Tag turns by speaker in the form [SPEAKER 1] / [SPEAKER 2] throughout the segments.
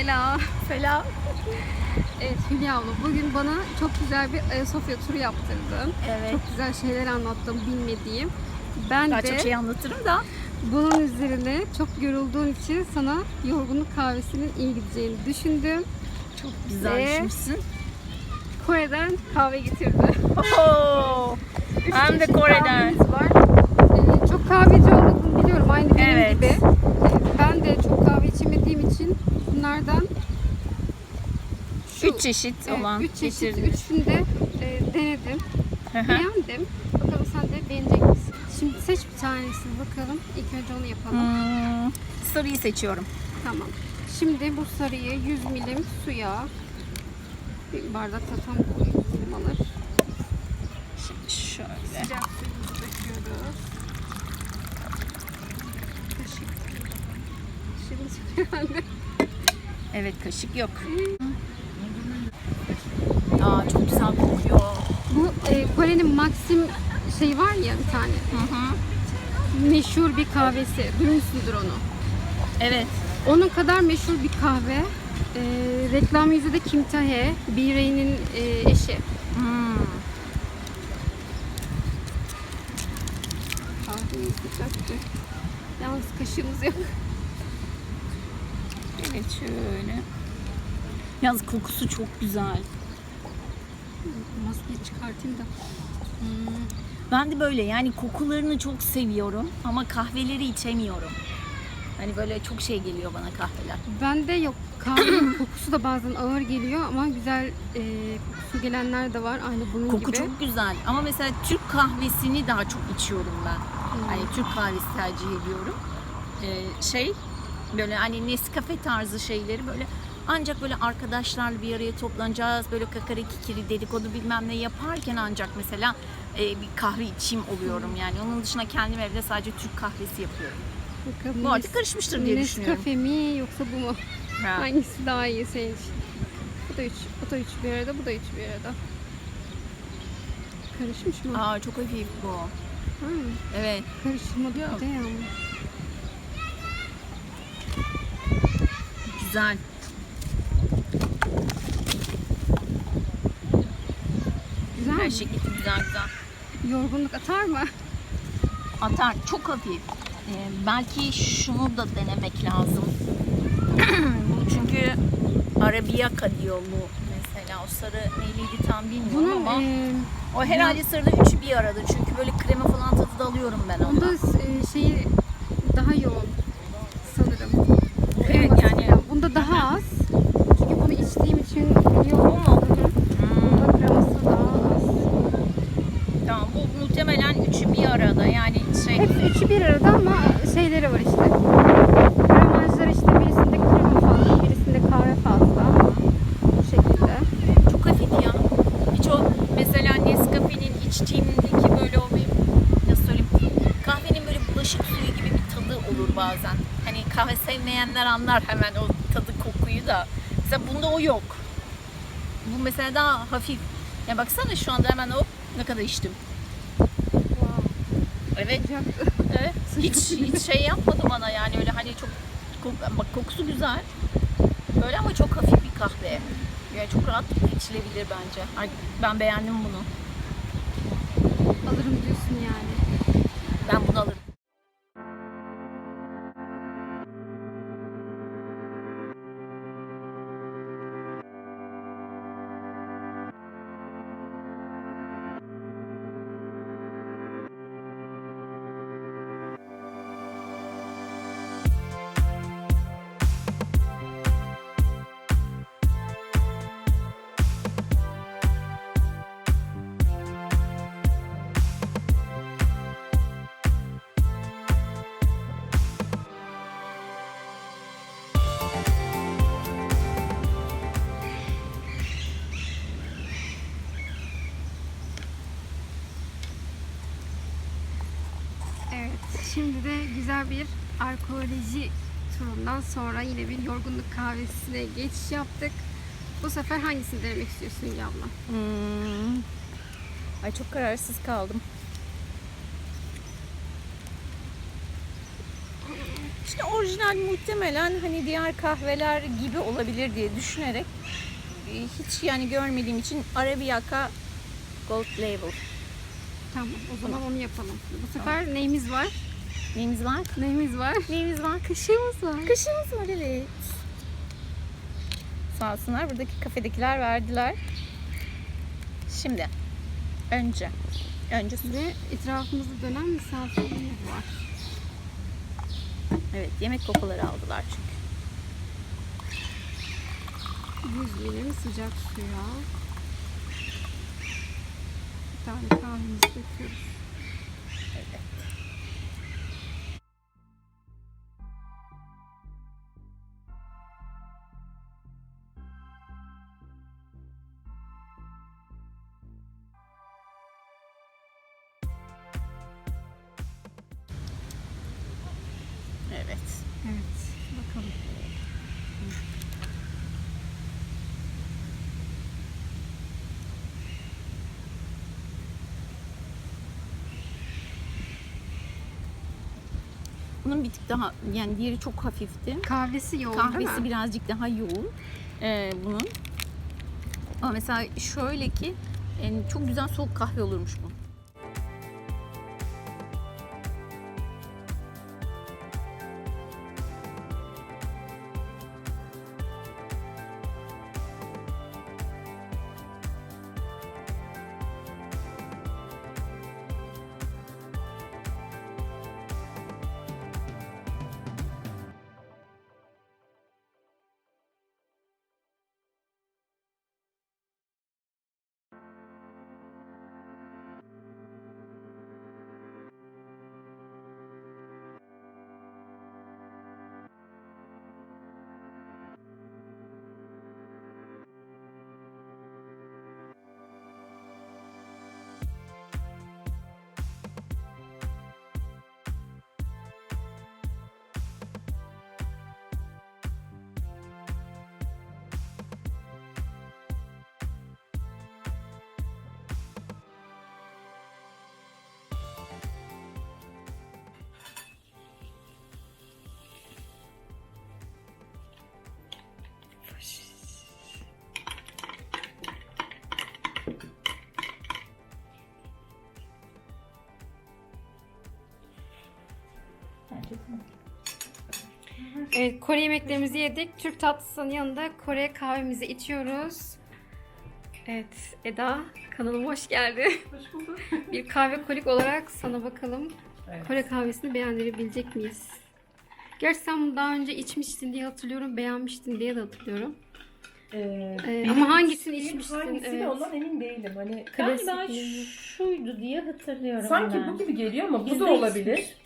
[SPEAKER 1] Selam.
[SPEAKER 2] Selam.
[SPEAKER 1] Evet Hülya abla bugün bana çok güzel bir Ayasofya turu yaptırdın.
[SPEAKER 2] Evet.
[SPEAKER 1] Çok güzel şeyler anlattım bilmediğim. Ben
[SPEAKER 2] Daha
[SPEAKER 1] de
[SPEAKER 2] çok şey anlatırım da.
[SPEAKER 1] bunun üzerine çok yorulduğun için sana yorgunluk kahvesinin iyi gideceğini düşündüm.
[SPEAKER 2] Çok güzel
[SPEAKER 1] Ve-
[SPEAKER 2] düşünmüşsün.
[SPEAKER 1] Kore'den kahve getirdi. Üç
[SPEAKER 2] Hem de Kore'den.
[SPEAKER 1] var. Ee, çok kahveci olmadığını biliyorum aynı benim
[SPEAKER 2] Evet.
[SPEAKER 1] gibi. Ben de çok kahve içemediğim için bunlardan şu-
[SPEAKER 2] Üç çeşit
[SPEAKER 1] Evet,
[SPEAKER 2] olan
[SPEAKER 1] üç çeşit,
[SPEAKER 2] getirdiniz.
[SPEAKER 1] üçünü de e, denedim. Beğendim. Bakalım sen de beğenecek misin? Şimdi seç bir tanesini bakalım. İlk önce onu yapalım.
[SPEAKER 2] Hmm, sarıyı seçiyorum.
[SPEAKER 1] Tamam. Şimdi bu sarıyı 100 milim suya bir bardak tatam koyuyoruz alır.
[SPEAKER 2] Şimdi şöyle.
[SPEAKER 1] Sıcak suyumuzu döküyoruz. Kaşık. Şimdi herhalde.
[SPEAKER 2] Evet kaşık yok. Aa çok güzel kokuyor.
[SPEAKER 1] Bu e, Kore'nin Maxim şey var ya bir tane.
[SPEAKER 2] Hı hı.
[SPEAKER 1] Meşhur bir kahvesi. Duymuşsundur onu.
[SPEAKER 2] Evet.
[SPEAKER 1] Onun kadar meşhur bir kahve. E, reklam yüzü de Kim Tae, B-Ray'nin e, eşi.
[SPEAKER 2] Hmm.
[SPEAKER 1] Kahveyi sıcaktı. Yalnız kaşığımız yok.
[SPEAKER 2] Evet şöyle. Yalnız kokusu çok güzel.
[SPEAKER 1] Maskeyi çıkartayım da. Hmm.
[SPEAKER 2] Ben de böyle yani kokularını çok seviyorum ama kahveleri içemiyorum. Hani böyle çok şey geliyor bana kahveler.
[SPEAKER 1] Ben de yok. Kahvenin kokusu da bazen ağır geliyor ama güzel e, kokusu gelenler de var. Aynı bunun
[SPEAKER 2] Koku
[SPEAKER 1] gibi.
[SPEAKER 2] çok güzel ama mesela Türk kahvesini daha çok içiyorum ben. Hani Türk kahvesi tercih ediyorum. Ee, şey böyle hani Nescafe tarzı şeyleri böyle ancak böyle arkadaşlarla bir araya toplanacağız böyle kakara kikiri dedikodu bilmem ne yaparken ancak mesela e, bir kahve içeyim oluyorum yani onun dışında kendim evde sadece Türk kahvesi yapıyorum.
[SPEAKER 1] Bakalım
[SPEAKER 2] Bu artık karışmıştır diye düşünüyorum.
[SPEAKER 1] Nescafe mi yoksa bu mu?
[SPEAKER 2] Ha.
[SPEAKER 1] Hangisi daha iyi senin için? Bu da üç, bu da üç bir arada, bu da üç bir arada. Karışmış mı?
[SPEAKER 2] Aa çok hafif bu.
[SPEAKER 1] Ha,
[SPEAKER 2] Evet.
[SPEAKER 1] karışmadı bir de ya.
[SPEAKER 2] Güzel.
[SPEAKER 1] Güzel
[SPEAKER 2] Her
[SPEAKER 1] mi?
[SPEAKER 2] gitti güzel güzel.
[SPEAKER 1] Yorgunluk atar mı?
[SPEAKER 2] Atar çok hafif. Ee, belki şunu da denemek lazım. bu çünkü Arabiaka diyor bu mesela. O sarı neyliydi tam bilmiyorum
[SPEAKER 1] Bunun
[SPEAKER 2] ama
[SPEAKER 1] e,
[SPEAKER 2] o herhalde sarıda üçü bir arada. Çünkü böyle krema falan tadı da alıyorum ben
[SPEAKER 1] onda
[SPEAKER 2] ondan.
[SPEAKER 1] e, şeyi daha yoğun sanırım.
[SPEAKER 2] Evet
[SPEAKER 1] Kreması
[SPEAKER 2] yani.
[SPEAKER 1] falan. Bunda daha az. Çünkü bunu içtiğim için.
[SPEAKER 2] Bu mu?
[SPEAKER 1] Bunda kreması daha az.
[SPEAKER 2] tamam bu muhtemelen üçü bir arada. Yani şey
[SPEAKER 1] Hepsi üçü bir arada ama şeyleri var işte. Gramajlar işte birisinde krema fazla, birisinde kahve fazla. Bu şekilde.
[SPEAKER 2] çok hafif ya. Hiç o mesela Nescafe'nin içtiğimdeki böyle o bir nasıl söyleyeyim kahvenin böyle bulaşık suyu gibi bir tadı olur bazen. Hani kahve sevmeyenler anlar hemen o da. Mesela bunda o yok. Bu mesela daha hafif. Ya baksana şu anda hemen o ne kadar içtim. Evet. Evet. Hiç, hiç şey yapmadı bana yani öyle hani çok bak kokusu güzel. Böyle ama çok hafif bir kahve. Yani çok rahatlıkla içilebilir bence. Ben beğendim bunu.
[SPEAKER 1] Alırım diyorsun şimdi de güzel bir arkeoloji turundan sonra yine bir yorgunluk kahvesine geçiş yaptık. Bu sefer hangisini denemek istiyorsun Hülya abla?
[SPEAKER 2] Hmm. Ay çok kararsız kaldım. İşte orijinal muhtemelen hani diğer kahveler gibi olabilir diye düşünerek e, hiç yani görmediğim için Arabiaka Gold Label.
[SPEAKER 1] Tamam o zaman onu yapalım. Bu sefer neyimiz var?
[SPEAKER 2] Neyimiz var?
[SPEAKER 1] Neyimiz var?
[SPEAKER 2] Neyimiz var?
[SPEAKER 1] Kaşığımız var.
[SPEAKER 2] Kaşığımız var evet. Sağ olsunlar buradaki kafedekiler verdiler. Şimdi önce önce.
[SPEAKER 1] Ve etrafımızda dönen misafirlerimiz var.
[SPEAKER 2] Evet yemek kokuları aldılar çünkü.
[SPEAKER 1] Yüzmeyelim sıcak suya. Bir tane kahvemizi döküyoruz.
[SPEAKER 2] Evet. Bunun bir tık daha yani diğeri çok hafifti.
[SPEAKER 1] Kahvesi yoğun değil
[SPEAKER 2] Kahvesi
[SPEAKER 1] mi?
[SPEAKER 2] birazcık daha yoğun ee, bunun. Ama mesela şöyle ki yani çok güzel soğuk kahve olurmuş bu.
[SPEAKER 1] Evet Kore yemeklerimizi yedik. Türk tatlısının yanında Kore kahvemizi içiyoruz. Evet Eda kanalıma hoş geldin.
[SPEAKER 3] Hoş bulduk.
[SPEAKER 1] Bir kahve kolik olarak sana bakalım.
[SPEAKER 3] Evet.
[SPEAKER 1] Kore kahvesini beğendirebilecek miyiz? Gerçi sen bunu daha önce içmiştin diye hatırlıyorum, beğenmiştin diye de hatırlıyorum.
[SPEAKER 3] Ee,
[SPEAKER 1] Ee,
[SPEAKER 3] benim
[SPEAKER 1] ama hangisini içmiştin?
[SPEAKER 3] Hangisi
[SPEAKER 1] Evet.
[SPEAKER 3] ondan emin değilim. Hani
[SPEAKER 1] Klasik
[SPEAKER 4] Galiba
[SPEAKER 1] mi?
[SPEAKER 4] şuydu diye hatırlıyorum
[SPEAKER 3] sanki
[SPEAKER 4] ben.
[SPEAKER 3] bu gibi geliyor ama bu da olabilir.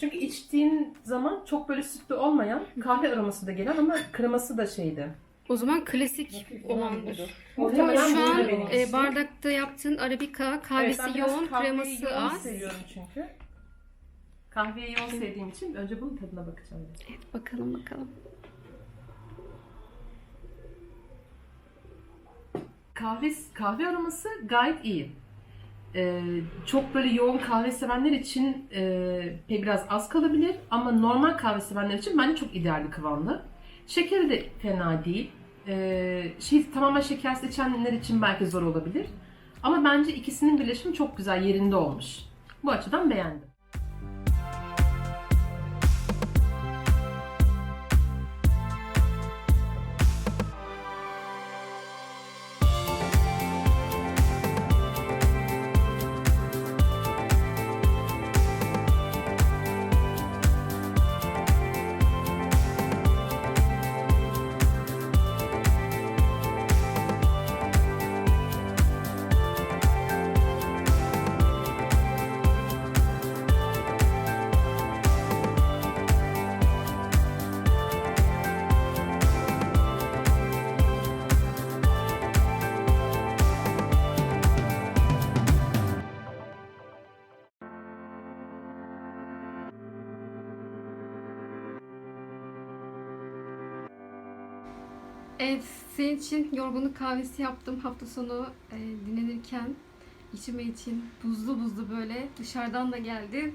[SPEAKER 3] Çünkü içtiğin zaman çok böyle sütlü olmayan, kahve aroması da gelen ama kreması da şeydi.
[SPEAKER 1] O zaman klasik olandır.
[SPEAKER 3] Muhtemelen
[SPEAKER 1] Şu an
[SPEAKER 3] benim
[SPEAKER 1] e,
[SPEAKER 3] için.
[SPEAKER 1] bardakta yaptığın Arabica kahvesi
[SPEAKER 3] Evet, ben biraz
[SPEAKER 1] yoğun,
[SPEAKER 3] kahveyi
[SPEAKER 1] kreması
[SPEAKER 3] yoğun
[SPEAKER 1] az.
[SPEAKER 3] seviyorum çünkü. Kahveyi yoğun sevdiğim için önce bunun tadına bakacağım.
[SPEAKER 1] Evet, bakalım bakalım.
[SPEAKER 3] Kahve, kahve aroması gayet iyi. Ee, çok böyle yoğun kahve sevenler için e, biraz az kalabilir ama normal kahve sevenler için bence çok ideal bir kıvamda. Şekeri de fena değil. Ee, şey tamamen şekersiz içenler için belki zor olabilir. Ama bence ikisinin birleşimi çok güzel yerinde olmuş. Bu açıdan beğendim.
[SPEAKER 1] Evet, senin için yorgunluk kahvesi yaptım hafta sonu e, dinlenirken. içime için buzlu buzlu böyle dışarıdan da geldi.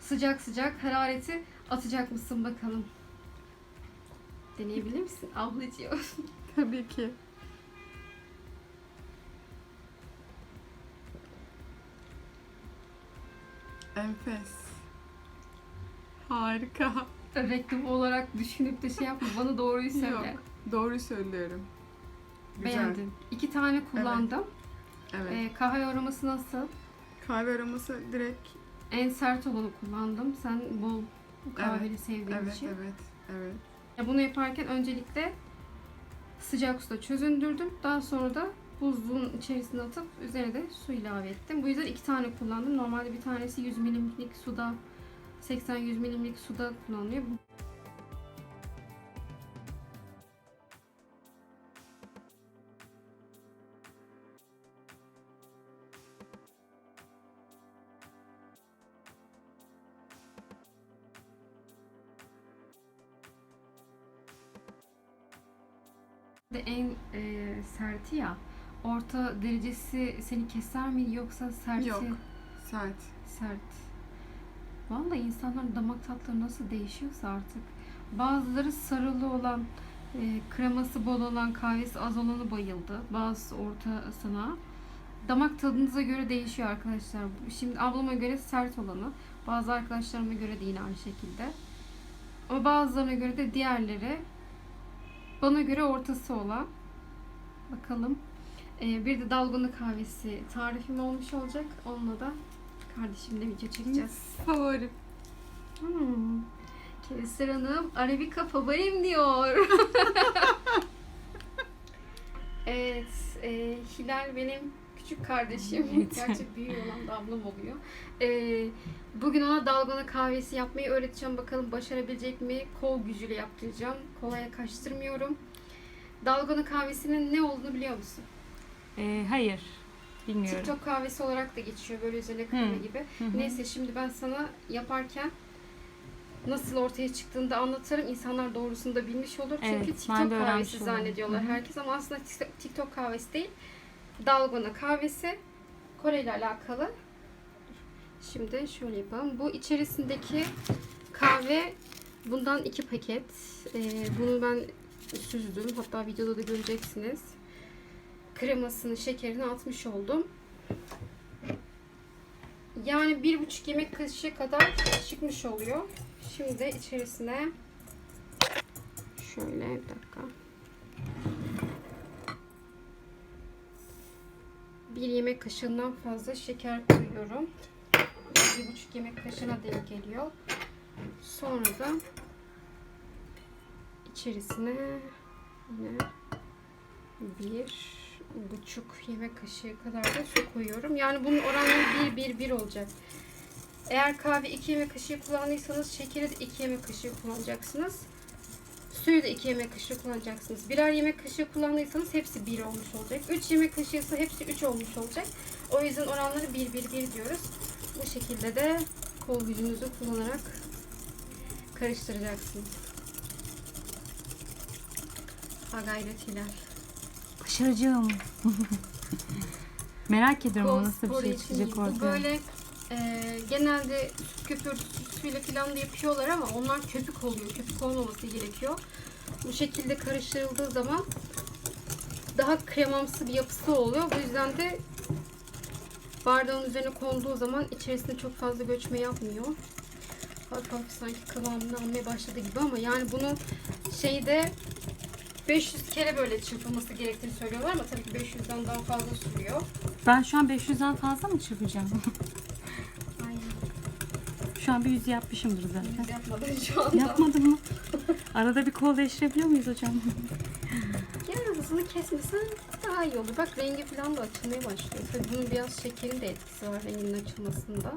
[SPEAKER 1] Sıcak sıcak harareti atacak mısın bakalım. Deneyebilir misin ablacığım?
[SPEAKER 5] Tabii ki. Enfes. Harika.
[SPEAKER 1] Reklam olarak düşünüp de şey yapma bana doğruyu söyle.
[SPEAKER 5] Yok. Doğru söylüyorum. Güzel.
[SPEAKER 1] Beğendim. İki tane kullandım.
[SPEAKER 5] Evet.
[SPEAKER 1] Ee, kahve aroması nasıl?
[SPEAKER 5] Kahve aroması direkt
[SPEAKER 1] En sert olanı kullandım. Sen bol kahveli sevdiğin
[SPEAKER 5] evet
[SPEAKER 1] için.
[SPEAKER 5] evet evet.
[SPEAKER 1] Ya Bunu yaparken öncelikle sıcak suda çözündürdüm. Daha sonra da buzluğun içerisine atıp üzerine de su ilave ettim. Bu yüzden iki tane kullandım. Normalde bir tanesi 100 milimlik suda 80-100 milimlik suda kullanılıyor. Bu- de en e, serti ya. Orta derecesi seni keser mi yoksa serti?
[SPEAKER 5] Yok. Sert.
[SPEAKER 1] Sert. Vallahi insanların damak tatları nasıl değişiyorsa artık. Bazıları sarılı olan, e, kreması bol olan, kahvesi az olanı bayıldı. Bazısı ortasına. Damak tadınıza göre değişiyor arkadaşlar. Şimdi ablama göre sert olanı. Bazı arkadaşlarıma göre de yine aynı şekilde. Ama bazılarına göre de diğerleri bana göre ortası olan. Bakalım. Ee, bir de dalgona kahvesi tarifim olmuş olacak. Onunla da kardeşimle video çekeceğiz.
[SPEAKER 5] Favorim.
[SPEAKER 1] Hmm. Kevser Hanım Arabica favorim diyor. evet. e, Hilal benim küçük kardeşim. Gerçi büyüğü olan da ablam oluyor. E, bugün ona dalgona kahvesi yapmayı öğreteceğim. Bakalım başarabilecek mi? Kol gücüyle yaptıracağım. Kolaya kaçtırmıyorum. Dalgona kahvesinin ne olduğunu biliyor musun?
[SPEAKER 6] Ee, hayır. Bilmiyorum.
[SPEAKER 1] TikTok kahvesi olarak da geçiyor böyle üzerine kahve
[SPEAKER 6] Hı.
[SPEAKER 1] gibi.
[SPEAKER 6] Hı hı.
[SPEAKER 1] Neyse şimdi ben sana yaparken nasıl ortaya çıktığını da anlatırım. İnsanlar doğrusunu da bilmiş olur. Çünkü
[SPEAKER 6] Evet,
[SPEAKER 1] TikTok kahvesi zannediyorlar
[SPEAKER 6] Hı hı.
[SPEAKER 1] herkes ama aslında TikTok kahvesi değil. Dalgona kahvesi. Kore ile alakalı. Şimdi şöyle yapalım. Bu içerisindeki kahve bundan iki paket. Ee, bunu ben süzdüm. Hatta videoda da göreceksiniz. Kremasını, şekerini atmış oldum. Yani bir buçuk yemek kaşığı kadar çıkmış oluyor. Şimdi içerisine şöyle bir dakika. Bir yemek kaşığından fazla şeker koyuyorum. Bir buçuk yemek kaşığına denk geliyor. Sonra da içerisine yine bir buçuk yemek kaşığı kadar da su koyuyorum. Yani bunun oranları 1 1 1 olacak. Eğer kahve 2 yemek kaşığı kullandıysanız şekeri de 2 yemek kaşığı kullanacaksınız. Suyu da 2 yemek kaşığı kullanacaksınız. Birer yemek kaşığı kullandıysanız hepsi 1 olmuş olacak. 3 yemek kaşığı ise hepsi 3 olmuş olacak. O yüzden oranları 1 1 1 diyoruz. Bu şekilde de kol gücünüzü kullanarak karıştıracaksınız. Ha gayret Hilal.
[SPEAKER 6] Başaracağım. Merak ediyorum
[SPEAKER 1] Kol
[SPEAKER 6] nasıl bir
[SPEAKER 1] sporu
[SPEAKER 6] şey
[SPEAKER 1] için
[SPEAKER 6] çıkacak.
[SPEAKER 1] Bu
[SPEAKER 6] ortaya.
[SPEAKER 1] böyle e, genelde süt köpür suyla falan da yapıyorlar ama onlar köpük oluyor. Köpük olmaması gerekiyor. Bu şekilde karıştırıldığı zaman daha kremamsı bir yapısı oluyor. Bu yüzden de bardağın üzerine konduğu zaman içerisinde çok fazla göçme yapmıyor. Hafif hafif sanki kıvamını almaya başladı gibi ama yani bunu şeyde 500 kere böyle çırpılması gerektiğini söylüyorlar ama tabii ki 500'den daha fazla sürüyor.
[SPEAKER 6] Ben şu an 500'den fazla mı çırpacağım? Şu an bir yüz yapmışımdır zaten.
[SPEAKER 1] Yapmadım şu anda.
[SPEAKER 6] Yapmadım mı? Arada bir kol değiştirebiliyor muyuz hocam?
[SPEAKER 1] Yani hızını kesmesen daha iyi olur. Bak rengi falan da açılmaya başlıyor. Tabii bunun biraz şekerin de etkisi var renginin açılmasında.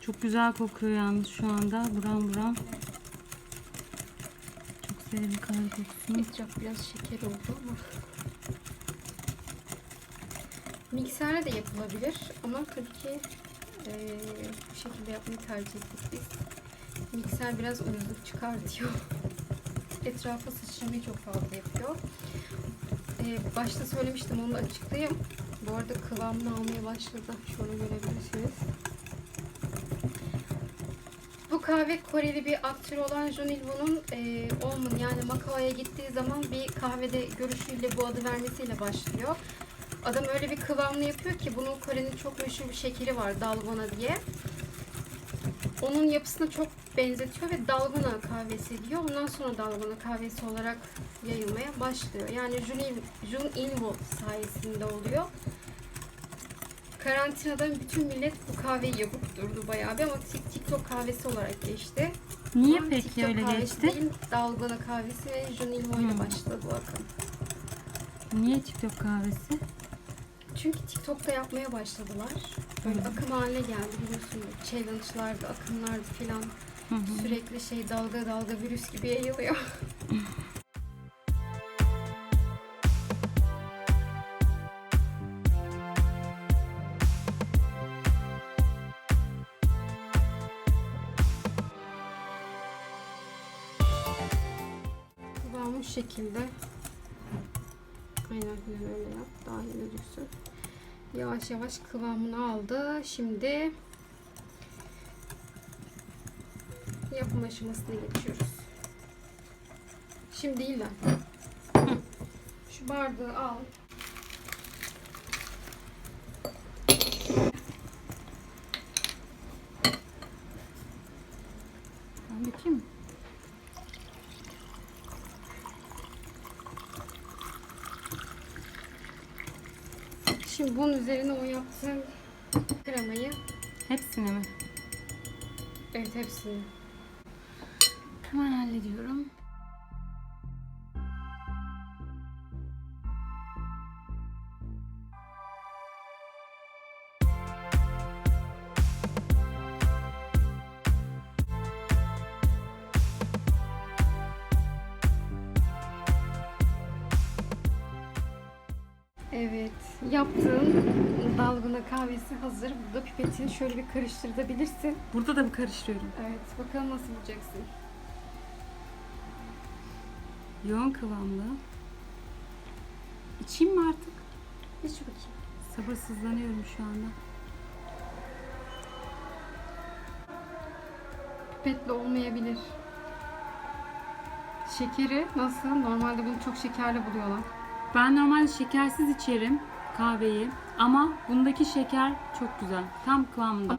[SPEAKER 6] Çok güzel kokuyor yalnız şu anda. Buram buram. Çok severim kahve kokusunu.
[SPEAKER 1] Etraf biraz şeker oldu ama. Mikserle de yapılabilir ama tabii ki eee, bu şekilde yapmayı tercih ettik biz. Mikser biraz uyuzluk çıkartıyor. Etrafa sıçramayı çok fazla yapıyor. Eee, başta söylemiştim onu açıklayayım. Bu arada kıvamını almaya başladı. Şöyle görebilirsiniz. Bu kahve Koreli bir aktör olan Jun Il-woo'nun e, Olmun yani Macao'ya gittiği zaman bir kahvede görüşüyle bu adı vermesiyle başlıyor. Adam öyle bir kıvamlı yapıyor ki bunun Kore'nin çok meşhur bir şekeri var Dalgona diye. Onun yapısına çok benzetiyor ve Dalgona kahvesi diyor. Ondan sonra Dalgona kahvesi olarak yayılmaya başlıyor. Yani Jun, Il-woo sayesinde oluyor. Karantinada bütün millet bu kahveyi yapıp durdu bayağı bir ama Tik- TikTok kahvesi olarak geçti.
[SPEAKER 6] Niye
[SPEAKER 1] Ama
[SPEAKER 6] peki
[SPEAKER 1] TikTok
[SPEAKER 6] öyle geçti?
[SPEAKER 1] Değil, dalgona kahvesi ve Jun Il-woo ile başladı bu akım.
[SPEAKER 6] Niye TikTok kahvesi?
[SPEAKER 1] Çünkü TikTok'ta yapmaya başladılar. Böyle akım haline geldi biliyorsun. Challenge'lardı, akımlardı filan.
[SPEAKER 6] Hı hı.
[SPEAKER 1] Sürekli şey dalga dalga virüs gibi yayılıyor. Kıvamı şekilde. Aynen öyle yap. Daha iyi gözüksün. Yavaş yavaş kıvamını aldı. Şimdi yapım aşamasına geçiyoruz. Şimdi. Hı. Şu bardağı al.
[SPEAKER 6] Ben dökeyim mi?
[SPEAKER 1] Şimdi bunun üzerine o yaptığım kremayı
[SPEAKER 6] Hepsini mi?
[SPEAKER 1] evet hepsini
[SPEAKER 6] Hemen hallediyorum.
[SPEAKER 1] Evet, yaptığın dalgına kahvesi hazır. Burada pipetini şöyle bir karıştırabilirsin.
[SPEAKER 6] Burada da bir karıştırıyorum.
[SPEAKER 1] Evet, bakalım nasıl bulacaksın.
[SPEAKER 6] Yoğun kıvamlı. İçeyim mi artık?
[SPEAKER 1] Hiç bakayım.
[SPEAKER 6] Sabırsızlanıyorum şu anda.
[SPEAKER 1] Pipetle olmayabilir. Şekeri nasıl? Normalde bunu çok şekerli buluyorlar.
[SPEAKER 6] Ben normalde şekersiz içerim kahveyi ama bundaki şeker çok güzel. Tam kıvamında.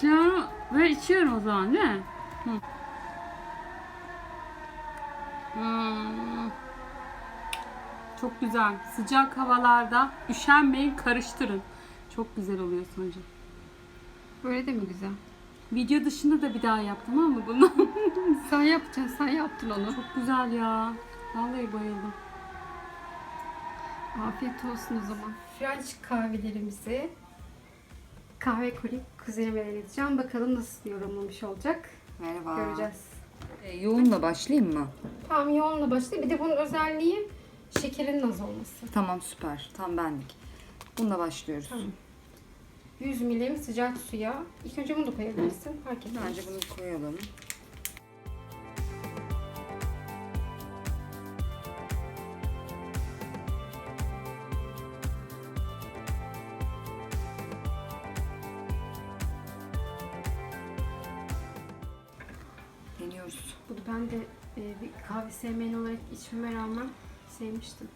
[SPEAKER 6] Şimdi onu böyle içiyorum o zaman değil mi? Hı. Hmm. Çok güzel. Sıcak havalarda üşenmeyin karıştırın. Çok güzel oluyor sonucu.
[SPEAKER 1] Böyle de mi güzel?
[SPEAKER 6] Video dışında da bir daha yap tamam mı bunu?
[SPEAKER 1] Sen yapacaksın, sen yaptın onu.
[SPEAKER 6] Çok güzel ya. Vallahi bayıldım.
[SPEAKER 1] Afiyet olsun o zaman. French kahvelerimizi kahve koyup kuzenime deneteceğim. Bakalım nasıl yorumlamış olacak.
[SPEAKER 7] Merhaba.
[SPEAKER 1] Göreceğiz.
[SPEAKER 7] E, yoğunla başlayayım mı?
[SPEAKER 1] Tamam yoğunla başla. Bir de bunun özelliği şekerin az olması.
[SPEAKER 7] Tamam süper. Tam benlik. Bununla başlıyoruz.
[SPEAKER 1] Tamam. 100 milim sıcak suya. İlk önce bunu da koyabilirsin. Fark etmez.
[SPEAKER 7] Bence bunu koyalım.
[SPEAKER 1] Ben de e, bir kahve sevmeyen olarak içmeme rağmen sevmiştim.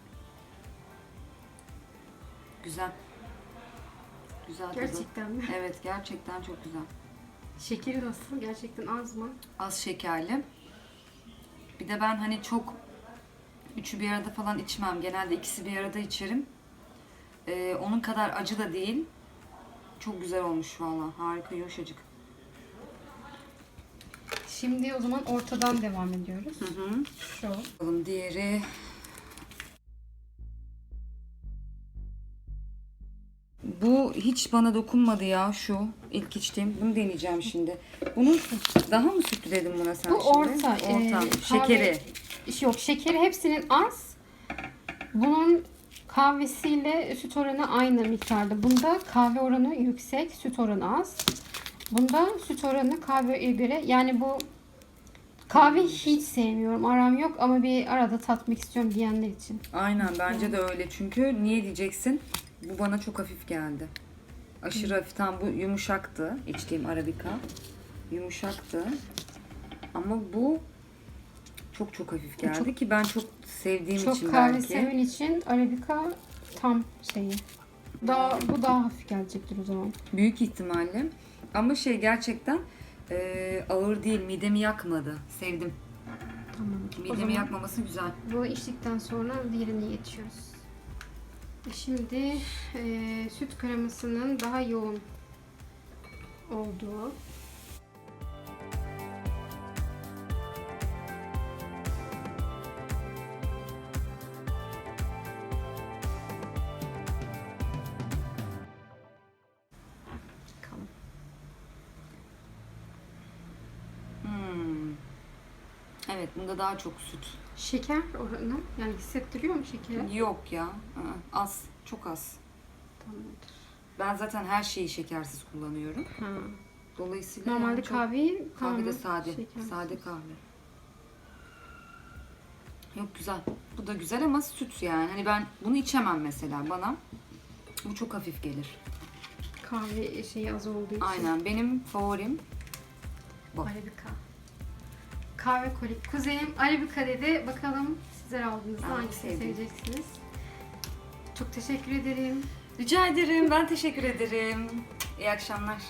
[SPEAKER 7] Güzel. Güzel tadı.
[SPEAKER 1] Gerçekten mi?
[SPEAKER 7] Evet gerçekten çok güzel.
[SPEAKER 1] Şekeri nasıl? Gerçekten az mı?
[SPEAKER 7] Az şekerli. Bir de ben hani çok üçü bir arada falan içmem. Genelde ikisi bir arada içerim. Ee, onun kadar acı da değil. Çok güzel olmuş valla. Harika yumuşacık.
[SPEAKER 1] Şimdi o zaman ortadan devam ediyoruz.
[SPEAKER 7] Hı hı.
[SPEAKER 1] Şu.
[SPEAKER 7] Bakalım diğeri. Bu hiç bana dokunmadı ya şu ilk içtiğim. Bunu deneyeceğim şimdi. Bunun daha mı sütlü dedim buna sen
[SPEAKER 1] Bu
[SPEAKER 7] şimdi?
[SPEAKER 1] orta.
[SPEAKER 7] Orta.
[SPEAKER 1] e, kahve-
[SPEAKER 7] Şekeri.
[SPEAKER 1] Yok şekeri hepsinin az. Bunun kahvesiyle süt oranı aynı miktarda. Bunda kahve oranı yüksek, süt oranı az. Bunda süt oranı kahveye göre yani bu kahve hiç sevmiyorum. Aram yok ama bir arada tatmak istiyorum diyenler için.
[SPEAKER 7] Aynen bence de öyle. Çünkü niye diyeceksin? Bu bana çok hafif geldi. Aşırı hafif. Tam bu yumuşaktı içtiğim Arabica. yumuşaktı. Ama bu çok çok hafif geldi
[SPEAKER 1] Çok-
[SPEAKER 7] ki ben çok sevdiğim
[SPEAKER 1] Çok
[SPEAKER 7] için
[SPEAKER 1] kahve
[SPEAKER 7] belki.
[SPEAKER 1] seven için Arabica tam şeyi. Daha, bu daha hafif gelecektir o zaman.
[SPEAKER 7] Büyük ihtimalle. Ama şey gerçekten e, ağır değil. Midemi yakmadı. Sevdim.
[SPEAKER 1] Tamam. O
[SPEAKER 7] Midemi
[SPEAKER 1] zaman
[SPEAKER 7] yakmaması güzel.
[SPEAKER 1] bunu içtikten sonra diğerini geçiyoruz. E Şimdi e, süt kremasının daha yoğun olduğu
[SPEAKER 7] Evet bunda daha çok süt.
[SPEAKER 1] Şeker oranı yani hissettiriyor mu şekeri?
[SPEAKER 7] Yok ya. Az. Çok az.
[SPEAKER 1] Tamamdır.
[SPEAKER 7] Ben zaten her şeyi şekersiz kullanıyorum.
[SPEAKER 1] Ha.
[SPEAKER 7] Dolayısıyla
[SPEAKER 1] Normalde
[SPEAKER 7] yani çok-
[SPEAKER 1] kahveyi
[SPEAKER 7] kahve de sade.
[SPEAKER 1] şekersiz.
[SPEAKER 7] Sade kahve. Yok güzel. Bu da güzel ama süt yani. Hani ben bunu içemem mesela bana. Bu çok hafif gelir.
[SPEAKER 1] Kahve şeyi az olduğu için.
[SPEAKER 7] Aynen. Benim favorim bu.
[SPEAKER 1] Arabica. Kahve kolik. Kuzenim Arabica dedi. Bakalım sizler aldığınızda hangisini
[SPEAKER 7] sevdim.
[SPEAKER 1] seveceksiniz. Çok teşekkür ederim.
[SPEAKER 7] Rica ederim. Ben teşekkür ederim. İyi akşamlar.